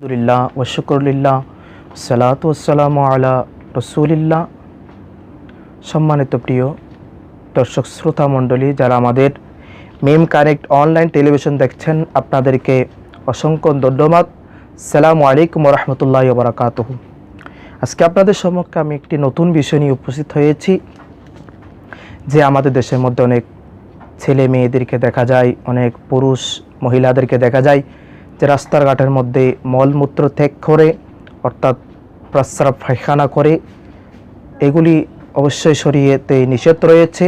আলহামদুলিল্লাহ ওশুকরুলিল্লাহ সালাত ওসালাম আলা রসুলিল্লাহ। সম্মানিত প্রিয় দর্শক শ্রোতা মণ্ডলী, যারা আমাদের মেম কানেক্ট অনলাইন টেলিভিশন দেখছেন, আপনাদেরকে অসংখ্য ধন্যবাদ। সালামু আলাইকুম রহমতুল্লাহ বারাকাতহ। আজকে আপনাদের সম্মুখে আমি একটি নতুন বিষয় নিয়ে উপস্থিত হয়েছি। যে আমাদের দেশের মধ্যে অনেক ছেলে মেয়েদেরকে দেখা যায়, অনেক পুরুষ মহিলাদেরকে দেখা যায় যে রাস্তার ঘাটের মধ্যে মলমূত্র ত্যাগ করে, অর্থাৎ প্রস্রাব পায়খানা করে, এগুলি অবশ্যই শরীয়তে নিষেধ রয়েছে।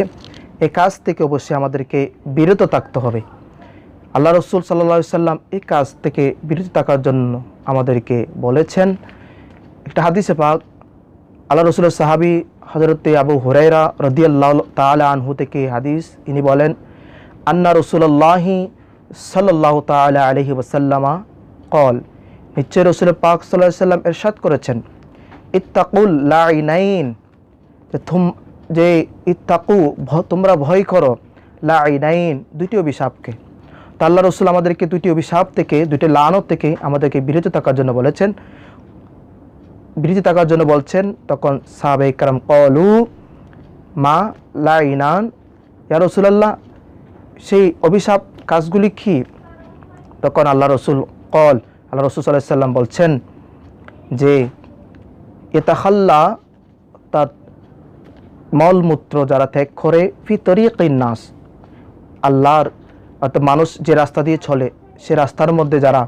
এই কাজ থেকে অবশ্যই আমাদেরকে বিরত থাকতে হবে। আল্লাহ রসুল সাল্লা সাল্লাম এই কাজ থেকে বিরত থাকার জন্য আমাদেরকে বলেছেন। একটা হাদিসে পাক আল্লাহ রসুলের সাহাবি হজরতে আবু হুরাইরা রদিয়াল্লাহ তালা আনহু থেকে হাদিস, ইনি বলেন, আন্না রসুল্লাহি সাল্লাহ তালা আলহি ওসাল্লামা কল নিশ্চয় রসুল পাক সাল্লাহ সাল্লাম এরশাদ করেছেন, ইত্তাকুল লাইনাইন থুম, যে ইত্তাকু তোমরা ভয় করো লাইনাইন দুইটি অভিশাপকে। তা আল্লাহ রসুল আমাদেরকে দুইটি অভিশাপ থেকে, দুইটি লানত থেকে আমাদেরকে বিরত থাকার জন্য বলেছেন বিরত থাকার জন্য বলছেন, তখন সাহাবে কারাম কলু, মা লাইনান ইয়া রসুলাল্লাহ, সেই অভিশাপ কাজগুলি কি? তখন আল্লাহ রসুল কল, আল্লাহ রসুল সাল্লাহ সাল্লাম বলছেন যে ইতাহাল্লা তার মলমূত্র যারা ত্যাগ করে, ফি তরিকিন নাস, আল্লাহর অর্থাৎ মানুষ যে রাস্তা দিয়ে চলে, সে রাস্তার মধ্যে যারা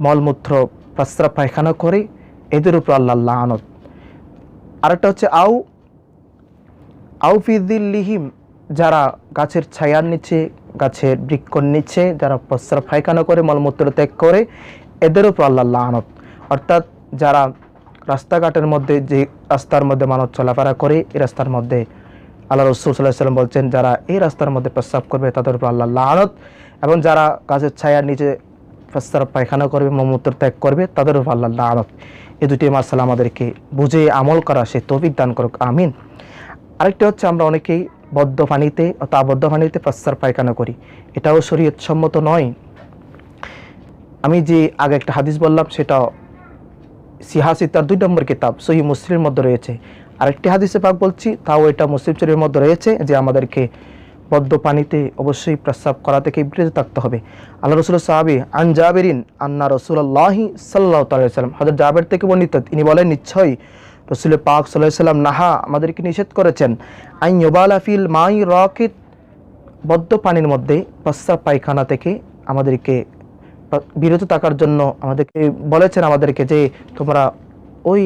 মলমূত্র, প্রস্রাব পায়খানা করে এদের উপর আল্লাহ লানত। আরেকটা হচ্ছে আউ আউফিদিল্লিহিম যারা গাছের ছায়ার নিচে, গাছের বৃক্ষর নিচে, যারা প্রস্রাব পায়খানা করে, মলমূত্র ত্যাগ করে, এদের উপর আল্লাহ লানত। অর্থাৎ যারা রাস্তাঘাটের মধ্যে, যে রাস্তার মধ্যে মানুষ চলাফেরা করে, এই রাস্তার মধ্যে আল্লাহ রসুল সাল্লাহ সাল্লাম বলছেন, যারা এই রাস্তার মধ্যে প্রস্রাব করবে, তাদের উপর আল্লাহ লানত। এবং যারা গাছের ছায়ার নিচে প্রস্রাব পায়খানা করবে মলমূত্র ত্যাগ করবে, তাদের উপর আল্লাহ লানত। এই দুটি মার্শাল আমাদেরকে বুঝে আমল করা সে তৌফিক দান করুক, আমিন। আরেকটি হচ্ছে আমরা অনেকেই বদ্ধ পানিতে অথবা আবদ্ধ পানিতে প্রস্রাব পায়খানা করি। এটাও শরীয়ত সম্মত নয়। আমি যে আগে একটা হাদিস বললাম, সেটা সিহাসি তার দুই নম্বর কিতাব, সহি মুসলিমের মধ্যে রয়েছে। আরেকটি হাদিসে পাক বলছি, তাও এটা মুসলিম শরীরের মধ্যে রয়েছে, যে আমাদেরকে বদ্ধ পানিতে অবশ্যই প্রস্রাব করা থেকে বিরত থাকতে হবে। আল্লাহ রসুল সাহাবি আন জাবেরিন আন্না রসুল্লাহি সাল্লাহ সাল্লাম হজরত জাবের থেকে বর্ণিত, তিনি বলেন, নিশ্চয়ই রসুল পাক সাল্লাহ সাল্লাম নাহা আমাদেরকে নিষেধ করেছেন আইন ইয়োবালা ফিল মাই রকেট বদ্ধ পানির মধ্যে প্রস্রাব পায়খানা থেকে আমাদেরকে বিরত থাকার জন্য আমাদেরকে বলেছেন আমাদেরকে যে, তোমরা ওই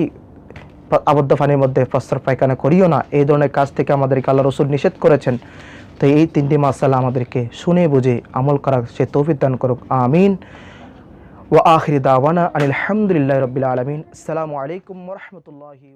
আবদ্ধ পানির মধ্যে প্রস্রাব পায়খানা করিও না। এই ধরনের কাজ থেকে আমাদেরকে আল্লাহ রসুল নিষেধ করেছেন। তো এই তিনটি মাসালা আমাদেরকে শুনে বুঝে আমল করা সে তৌফিক দান করুক। আমিন। ও আখরি দাওয়ানা আলহামদুলিল্লাহ রবিল আলমিন। আসসালামু আলাইকুম রহমতুল্লাহি